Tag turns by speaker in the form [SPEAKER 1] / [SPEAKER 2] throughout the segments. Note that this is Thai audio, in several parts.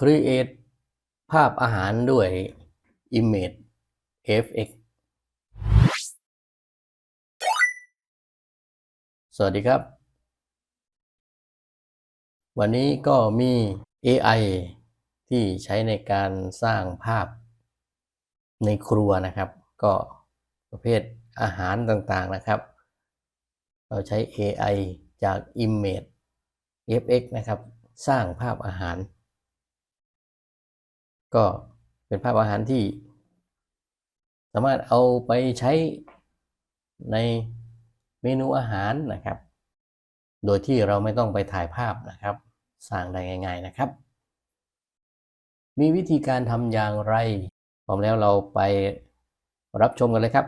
[SPEAKER 1] Create ภาพอาหารด้วย Image FX สวัสดีครับ วันนี้ก็มี AI ที่ใช้ในการสร้างภาพในครัวนะครับ ก็ประเภทอาหารต่างๆนะครับ เราใช้ AI จาก Image FX นะครับ สร้างภาพอาหาร ก็เป็นภาพอาหารที่ สามารถเอาไปใช้ในเมนูอาหารนะครับ โดยที่เราไม่ต้องไปถ่ายภาพนะครับ สร้างได้ง่ายๆนะครับ มีวิธีการทำอย่างไรพร้อมแล้วเราไปรับชมกันเลยครับ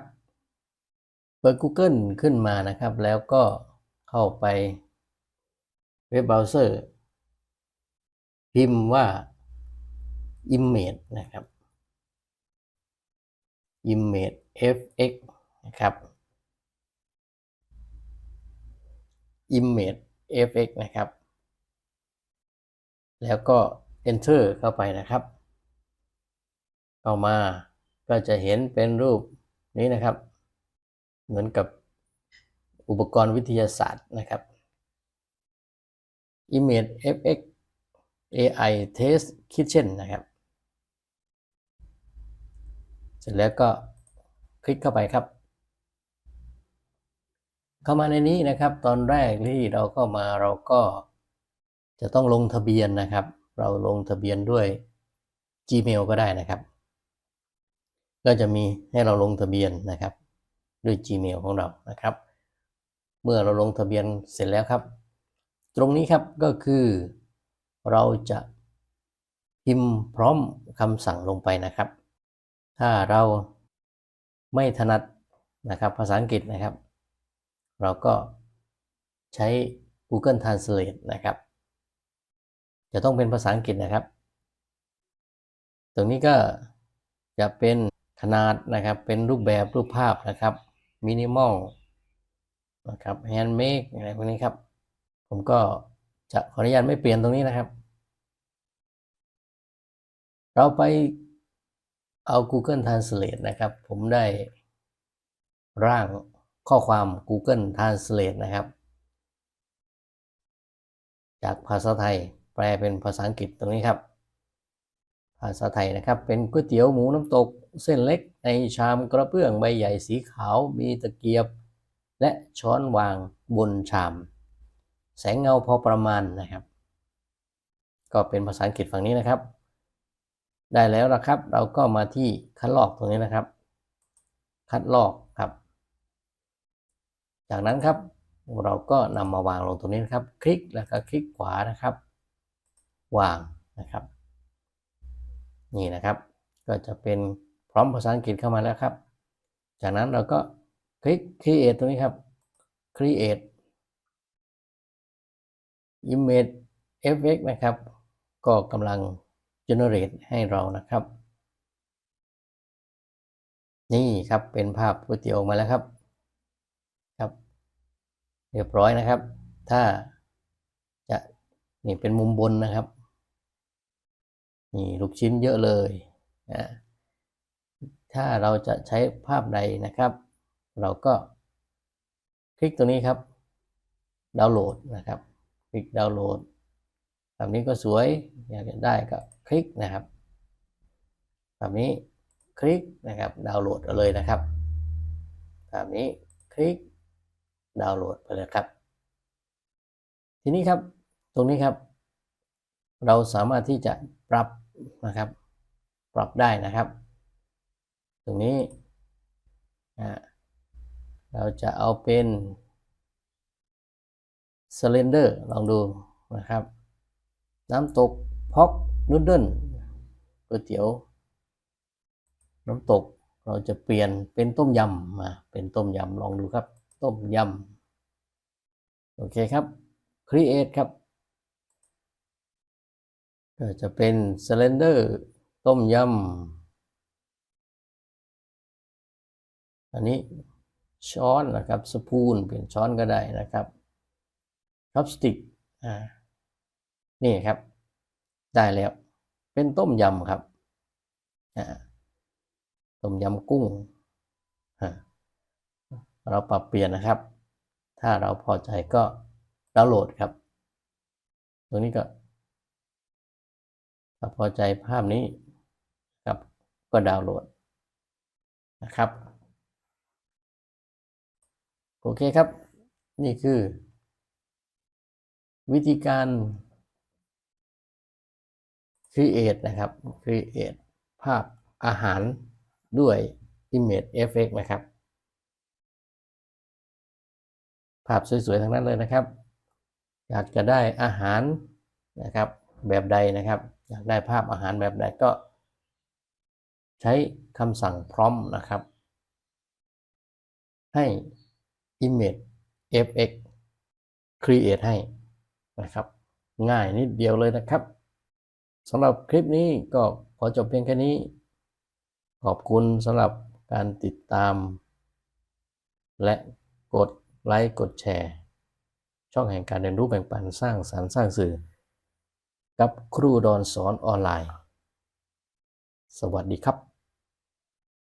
[SPEAKER 1] เปิด Google ขึ้นมานะครับ แล้วก็เข้าไปเว็บเบราว์เซอร์ พิมพ์ว่า image นะครับ image fx นะครับ image fx นะครับ แล้วก็ enter เข้าไปนะครับ เข้ามาก็จะเห็นเป็นรูปนี้นะครับ เหมือนกับอุปกรณ์วิทยาศาสตร์นะครับ image fx AI test kitchen นะครับ เส ร็จแล้วก็คลิกเข้าไปครับ เข้ามาในนี้นะครับ ตอนแรกที่เราเข้ามาเราก็จะต้องลงทะเบียนนะครับ เราลงทะเบียนด้วย Gmail ก็ได้นะครับ ก็จะมีให้เราลงทะเบียนนะครับ ด้วย Gmail ของเรานะครับ เมื่อเราลงทะเบียนเสร็จแล้วครับ ตรงนี้ครับก็คือเราจะพิมพ์พร้อมคำสั่งลงไปนะครับ ถ้าเราไม่ถนัดนะครับภาษาอังกฤษนะครับ เราก็ใช้ Google Translate นะครับ จะต้องเป็นภาษาอังกฤษนะครับ ตรงนี้ก็จะเป็นขนาดนะครับ เป็นรูปแบบรูปภาพนะครับ minimal นะครับ handmade อะไรพวกนี้ครับ ผมก็จะขออนุญาตไม่เปลี่ยนตรงนี้นะครับ เราไป เอา Google Translate นะครับ ผมได้ร่างข้อความ Google Translate นะครับ จากภาษาไทยแปลเป็นภาษาอังกฤษตรงนี้ครับ ภาษาไทยนะครับ เป็นก๋วยเตี๋ยวหมูน้ำตกเส้นเล็กในชามกระเบื้องใบใหญ่สีขาวมีตะเกียบ และช้อนวางบนชาม แสงเงาพอประมาณนะครับ ก็เป็นภาษาอังกฤษฝั่งนี้นะครับ ได้แล้วนะครับ เราก็มาที่คัดลอกตรงนี้นะครับ คัดลอกครับ จากนั้นครับเราก็นำมาวางลงตรงนี้นะครับ คลิกแล้วก็คลิกขวานะครับ วางนะครับ นี่นะครับ ก็จะเป็นพร้อมภาษาอังกฤษเข้ามาแล้วครับ จากนั้นเราก็คลิก create ตรงนี้ครับ create image effect นะครับ ก็กำลัง generate ให้เรานะครับ นี่ครับเป็นภาพก๋วยเตี๋ยวออกมาแล้วครับครับ เรียบร้อยนะครับ ถ้าจะนี่เป็นมุมบนนะครับ นี่ลูกชิ้นเยอะเลยนะถ้าเราจะใช้ภาพใดนะครับ เราก็คลิกตัวนี้ครับ ดาวน์โหลดนะครับ คลิกดาวน์โหลด แบบนี้ก็สวยอยากจะได้ก็คลิกนะครับ แบบนี้คลิกนะครับดาวน์โหลดเอาเลยนะครับแบบนี้คลิกดาวน์โหลดไปเลยครับ ทีนี้ครับตรงนี้ครับ เราสามารถที่จะปรับนะครับ ปรับได้นะครับ ตรงนี้เราจะเอาเป็น Slender ลองดูนะครับ น้ำตกพอกนูดเดิลก๋วยเตี๋ยว น้ำตกเราจะเปลี่ยนเป็นต้มยำมาเป็นต้มยำลองดูครับ ต้มยำโอเคครับ Create ครับก็จะเป็น Slender ต้มยำอันนี้ช้อนนะครับสปูนเปลี่ยนช้อนก็ได้นะครับทับสติกอ่า นี่ครับ ได้แล้ว เป็นต้มยำครับต้มยำกุ้งเราปรับเปลี่ยนนะครับ ถ้าเราพอใจก็ดาวน์โหลดครับ ตรงนี้ก็ถ้าพอใจภาพนี้ครับก็ดาวน์โหลดนะครับโอเคครับ นี่คือ วิธีการ create นะครับ create ภาพอาหารด้วย image effect นะครับ ภาพสวยๆทั้งนั้นเลยนะครับ อยากจะได้อาหารนะครับแบบใดนะครับ อยากได้ภาพอาหารแบบใดก็ ใช้คำสั่ง prompt นะครับ ให้ image fx create ให้นะครับ ง่ายนิดเดียวเลยนะครับ สำหรับคลิปนี้ก็ขอจบเพียงแค่นี้ ขอบคุณสำหรับการติดตาม และกดไลค์กดแชร์ ช่องแห่งการเรียนรู้แบ่งปันสร้างสรรค์สร้างสื่อ กับครูดอนสอนออนไลน์ สวัสดีครับ